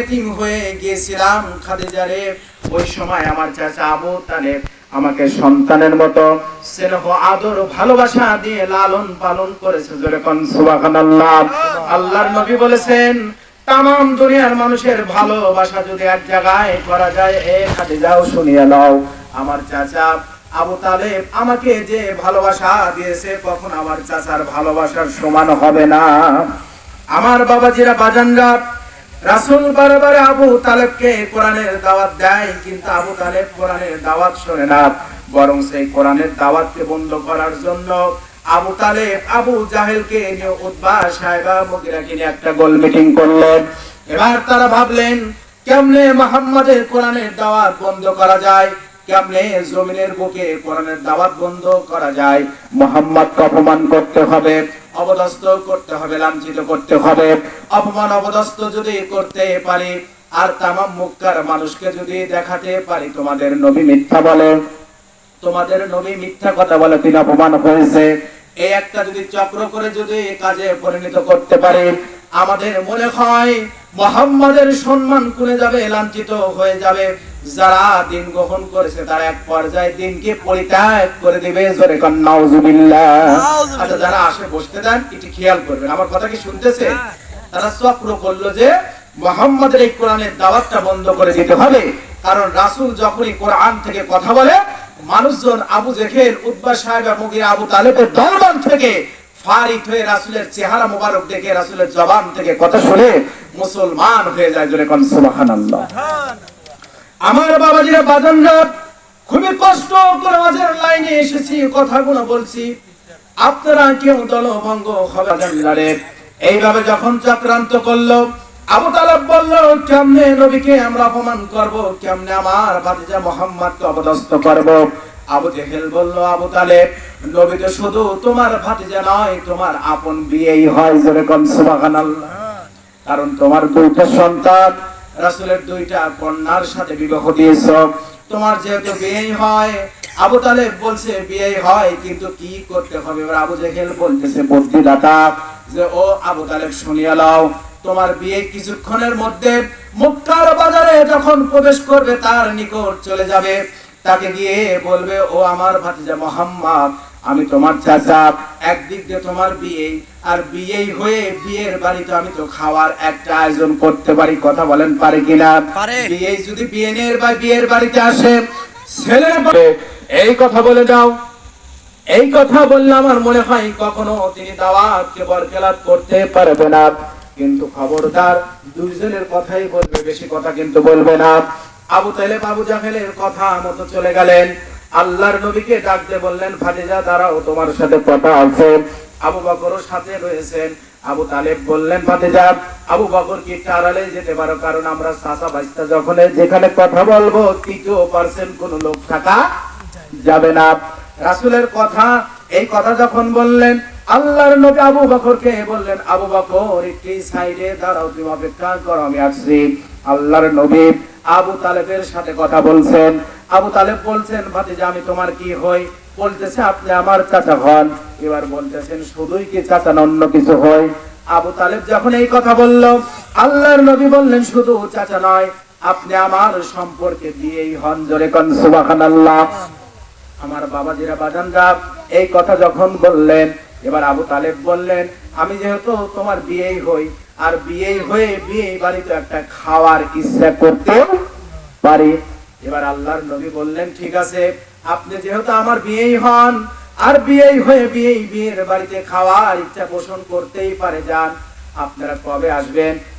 এতিম হয়ে গিয়েছিলাম খাদিজারে ওই সময় আমার চাচা আবু তালেব আমাকে সন্তানের মতো স্নেহ, আদর, ভালোবাসা দিয়ে লালন পালন করেছে যেরকম সুবহানাল্লাহ। আল্লাহর নবী বলেছেন তাম দুনিয়ার মানুষের ভালোবাসা যদি এক জায়গায় করা যায়, এ খাদিজাও শুনিয়ে নাও। আমার চাচা আবু তালেব আমাকে যে ভালোবাসা দিয়েছে, কখন আমার চাচার ভালোবাসার সমান হবে না। আমার বাবাজিরা বাজানরা রাসূল বারবার আবু তালেবকে কোরআনের দাওয়াত দেয়, কিন্তু আবু তালেব কোরআনের দাওয়াত শোনে না। বরং সেই কোরআনের দাওয়াতকে বন্ধ করার জন্য আবু তালেব আবু জাহেলকে নিয়ে উদ্বা সাহেবা মুগিরাকে নিয়ে একটা গোল মিটিং করলেন। এবার তারা ভাবলেন, কেমনে মোহাম্মদের কোরআনের দাওয়াত বন্ধ করা যায়? কেমনে জমিনের বুকে কোরআনের দাওয়াত বন্ধ করা যায়? মোহাম্মদকে অপমান করতে হবে। অবদস্ত করতে হবে, লাঞ্ছিত করতে হবে। অপমান অবদস্ত যদি করতে পারি, আর তামাম মুক্কার মানুষকে যদি দেখাতে পারি, তোমাদের নবী মিথ্যা বলে। তোমাদের নবী মিথ্যা কথা বলে, তিনি অপমান হয়েছে। এই একটা যদি চক্র করে যদি কাজে পরিণত করতে পারে, আমাদের মনে হয় মোহাম্মদের সম্মান করে যাবে, লাঞ্ছিত হয়ে যাবে। যারা দিন গ্রহণ করেছে তারা এক পর্যায়ে দিনকে পরিত্যাগ করে দিবে। জোরে আচ্ছা যারা আসে বসতে দেন একটু খেয়াল করবেন। আমার কথা কি শুনতেছে? তারা চক্র করল যে মোহাম্মদের এই কোরআনের দাওয়াতটা বন্ধ করে দিতে হবে। কারণ রাসূল যখনই কোরআন থেকে কথা বলে মানুষজন আবু জেখের উদ্বা সাহেব এবং আবু তালেবের দরবার থেকে ফারিক হয়ে রাসূলের চেহারা মোবারক দেখে রাসুলের জবান থেকে কথা শুনে মুসলমান হয়ে যায়। জোরে কোন সুবহানাল্লাহ। আমার বাবাজিরা বাজানরা খুবই কষ্ট করে লাইনে এসেছি, কথাগুলো বলছি। আপনারা কেউ দলভঙ্গ হবে এইভাবে যখন চক্রান্ত করল, আবু তালেব বলল, কেমনে নবীকে আমরা অপমান করব? কেমনে আমার ভাতিজা মোহাম্মদকে অপদস্থ করব? আবু জেহেল বলল, আবু তালেব, নবী তো শুধু তোমার ভাতিজা নয়, তোমার আপন বিয়েই হয় যেরকম, সুবহানাল্লাহ। কারণ তোমার দুইটা সন্তান রাসূলের দুইটা কন্যার সাথে বিবাহ দিয়েছ। তোমার যেহেতু বিয়েই হয়, আবু তালেব বলছে বিয়ে হয়, কিন্তু কি করতে হবে? এবার আবু জেহেল বলতেছে বুদ্ধিদাতা যে, ও আবু তালেব, শুনিয়া লাও তোমার বিয়ে কিছুক্ষণের মধ্যে মুক্কার বাজারে যখন প্রবেশ করবে, তার নিকট চলে যাবে। তাকে গিয়ে বলবে, ও আমার ভাতিজা মোহাম্মদ আমি তোমার চাচা। একদিক দিয়ে তোমার বিয়ে আর বিয়েই হয়ে বিয়ের বাড়িতে আমি তো খাওয়ার একটা আয়োজন করতে পারি কথা বলেন পারি কিনা? বিয়ে যদি বিয়েনের বা বিয়ের বাড়িতে আসে ছেলে বলে, এই কথা বলে দাও। এই কথা বললে আমার মনে হয় কখনো তিনি দাওয়াতকে বরকেলাত করতে পারবে না। কিন্তু খবরদার দুইজনের কথাই বলবে বেশি কথা কিন্তু বলবে না। আবু তালেব বাবু জাহেলের কথা মতো চলে গেলেন। আল্লাহর নবীকে ডাকতে বললেন, ভাতিজা, দাঁড়াও, তোমার সাথে কথা আছে। আবু বকরও সাথে রয়েছেন। আবু তালেব বললেন, ভাতিজা, আবু বকর কি টারালে যেতে পারো? কারণ আমরা চাচা বাইস্তা যখন যেখানে কথা বলব, তৃতীয় পার্সেন্ট কোন লোক থাকা যাবে না। রাসূলের কথা, এই কথা যখন বললেন, আল্লাহর নবী আবু বকরকে বললেন, আবু বকর, একটি সাইডে দাঁড়াও, তুমি অপেক্ষা করো, আমি আসছি। আল্লাহর নবী আবু তালেবের সাথে কথা বলছেন। আবু তালেব বলছেন, ভাতিজা, আমি তোমার কি হই? বলতেছে, আপনি আমার চাচা হন এবার বলতেছেন, শুধুই কি চাচা অন্য কিছু হয় আবু তালেব যখন এই কথা বলল, আল্লাহর নবী বললেন, শুধু চাচা নয়, আপনি আমার সম্পর্কে দিয়েই হন জোরে কন, সুবহানাল্লাহ। আমার বাবা বাবাজিরা বাজানরা এই কথা যখন বললেন, এবার আবু তালেব বললেন, আমি যেহেতু তোমার বিয়েই হই, আর বিয়েই হয়ে বিয়ে বাড়িতে একটা খাওয়ার ইচ্ছা করতে পারি এবার আল্লাহর নবী বললেন, ঠিক আছে, আপনি যেহেতু আমার বিয়েই হন, আর বিয়েই হয়ে বিয়েই বিয়ের বাড়িতে খাওয়ার ইচ্ছা পোষণ করতেই পারে যান। আপনারা কবে আসবেন?